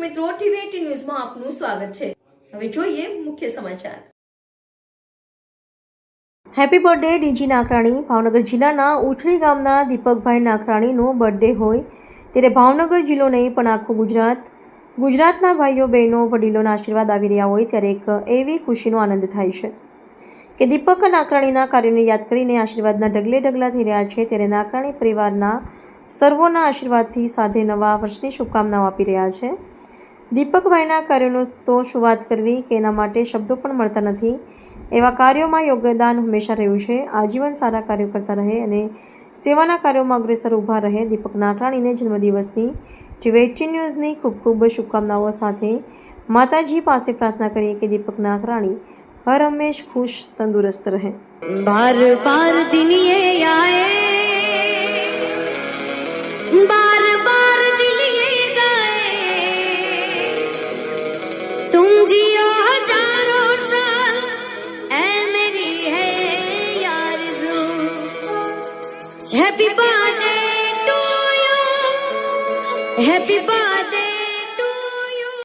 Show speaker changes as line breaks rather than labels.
મિત્રો, ટીવી ન્યૂઝમાં આપનું સ્વાગત છે. હવે જોઈએ મુખ્ય સમાચાર. Happy birthday DG Nakrani Bhavnagar જિલ્લાના ઉછળી ગામના દીપકભાઈ નાકરાણીનો બર્થડે હોય ત્યારે ભાવનગર જિલ્લો નહીં, પણ આખું ગુજરાત. ગુજરાતના ભાઈઓ, બહેનો, વડીલોના આશીર્વાદ આવી રહ્યા હોય ત્યારે એક એવી ખુશીનો આનંદ થાય છે કે દીપક નાકરાણીના કાર્યોને યાદ કરીને આશીર્વાદના ઢગલે ઢગલા થઈ રહ્યા છે ત્યારે નાકરાણી પરિવારના સર્વોના આશીર્વાદથી સાથે નવા વર્ષની શુભકામનાઓ આપી રહ્યા છે. દીપકભાઈના કાર્યોનો તો શું વાત કરવી કે એના માટે શબ્દો પણ મળતા નથી. એવા કાર્યોમાં યોગદાન હંમેશા રહ્યું છે. આજીવન સારા કાર્યો કરતા રહે અને સેવાના કાર્યોમાં અગ્રેસર ઊભા રહે દીપક નાકરાણીને જન્મદિવસની ટીવેટી ન્યૂઝની ખૂબ ખૂબ શુભકામનાઓ સાથે માતાજી પાસે પ્રાર્થના કરીએ કે દીપક નાકરાણી હર હંમેશ ખુશ, તંદુરસ્ત રહે.
બાર પાર દિનિયે આયે बार बार दिल ये गाए। तुम जियो हज़ारों साल, ऐ मेरी है यार जो। Happy birthday to you. Happy birthday